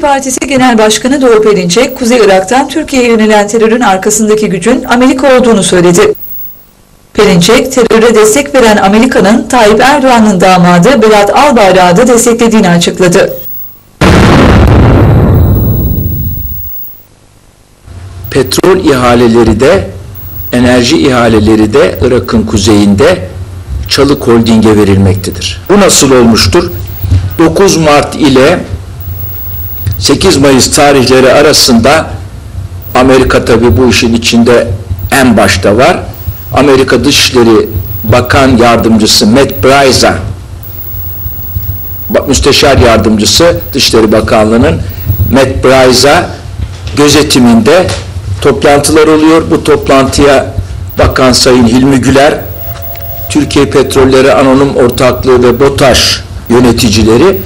Partisi Genel Başkanı Doğu Perinçek, Kuzey Irak'tan Türkiye'ye yönelen terörün arkasındaki gücün Amerika olduğunu söyledi. Perinçek, teröre destek veren Amerika'nın Tayyip Erdoğan'ın damadı Berat Albayrak'ı desteklediğini açıkladı. Petrol ihaleleri de, enerji ihaleleri de Irak'ın kuzeyinde Çalık Holding'e verilmektedir. Bu nasıl olmuştur? 9 Mart ile 8 Mayıs tarihleri arasında Amerika tabi bu işin içinde en başta var. Amerika Dışişleri Bakan Yardımcısı Matt Bryza Müsteşar Yardımcısı Dışişleri Bakanlığı'nın Matt Bryza gözetiminde toplantılar oluyor. Bu toplantıya Bakan Sayın Hilmi Güler, Türkiye Petrolleri Anonim Ortaklığı ve BOTAŞ yöneticileri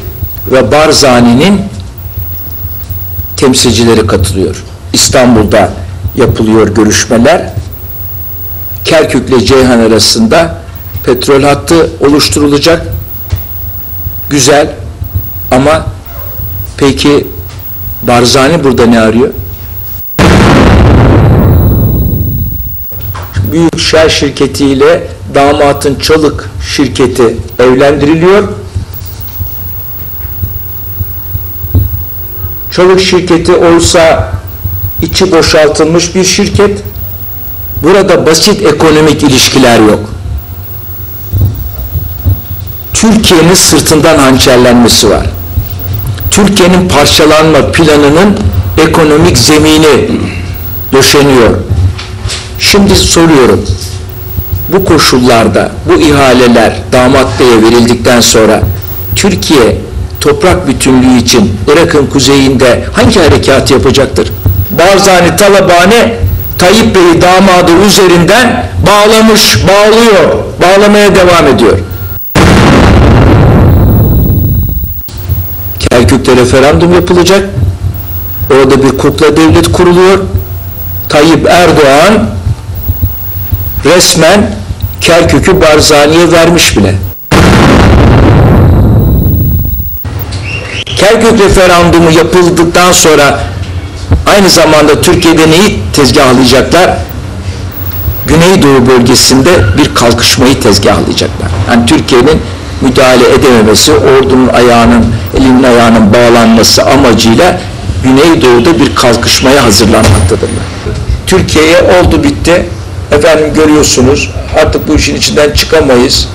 ve Barzani'nin temsilcileri katılıyor. İstanbul'da yapılıyor görüşmeler. Kerkük ile Ceyhan arasında petrol hattı oluşturulacak. Güzel ama peki Barzani burada ne arıyor? Büyük Shell şirketiyle damatın Çalık şirketi evlendiriliyor. Çalık şirketi oysa içi boşaltılmış bir şirket. Burada basit ekonomik ilişkiler yok. Türkiye'nin sırtından hançerlenmesi var. Türkiye'nin parçalanma planının ekonomik zemini döşeniyor. Şimdi soruyorum. Bu koşullarda bu ihaleler damat beye verildikten sonra Türkiye toprak bütünlüğü için Irak'ın kuzeyinde hangi harekat yapacaktır? Barzani Talabani Tayyip Bey'i damadı üzerinden bağlamış, bağlıyor, bağlamaya devam ediyor. Kerkük'te referandum yapılacak. Orada bir kukla devlet kuruluyor. Tayyip Erdoğan resmen Kerkük'ü Barzani'ye vermiş bile. Kerkük referandumu yapıldıktan sonra aynı zamanda Türkiye'de neyi tezgahlayacaklar? Güneydoğu bölgesinde bir kalkışmayı tezgahlayacaklar. Yani Türkiye'nin müdahale edememesi, ordunun ayağının, elinin ayağının bağlanması amacıyla Güneydoğu'da bir kalkışmaya hazırlanmaktadırlar. Türkiye'ye oldu bitti. Efendim görüyorsunuz artık bu işin içinden çıkamayız.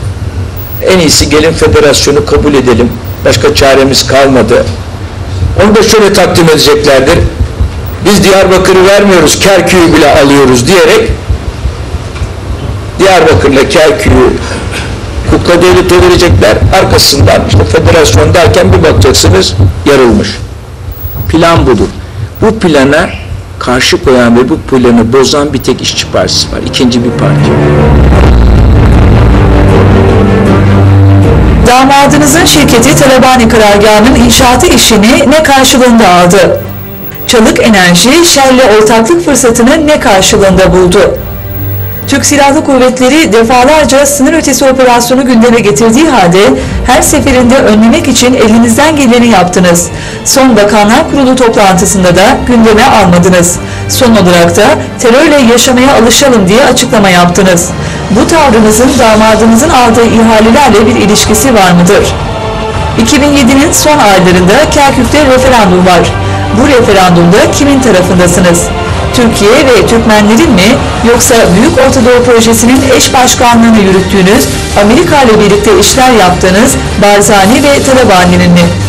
En iyisi gelin federasyonu kabul edelim. Başka çaremiz kalmadı. Onu da şöyle takdim edeceklerdir. Biz Diyarbakır'ı vermiyoruz, Kerkük'ü bile alıyoruz diyerek Diyarbakır'la Kerkük'ü kukla devlete verecekler. Arkasından işte federasyon derken bir bakacaksınız yarılmış. Plan budur. Bu plana karşı koyan ve bu planı bozan bir tek işçi partisi var. İkinci bir parti. Damadınızın şirketi Talabani Karargahı'nın inşaatı işini ne karşılığında aldı? Çalık Enerji, Shell'le ortaklık fırsatını ne karşılığında buldu? Türk Silahlı Kuvvetleri defalarca sınır ötesi operasyonu gündeme getirdiği halde her seferinde önlemek için elinizden geleni yaptınız. Son Bakanlar Kurulu toplantısında da gündeme almadınız. Son olarak da terörle yaşamaya alışalım diye açıklama yaptınız. Bu tavrınızın damadınızın aldığı ihalelerle bir ilişkisi var mıdır? 2007'nin son aylarında Kerkük'te referandum var. Bu referandumda kimin tarafındasınız? Türkiye ve Türkmenlerin mi yoksa Büyük Orta Doğu Projesi'nin eş başkanlığını yürüttüğünüz, Amerika ile birlikte işler yaptığınız Barzani ve Talabani'nin mi?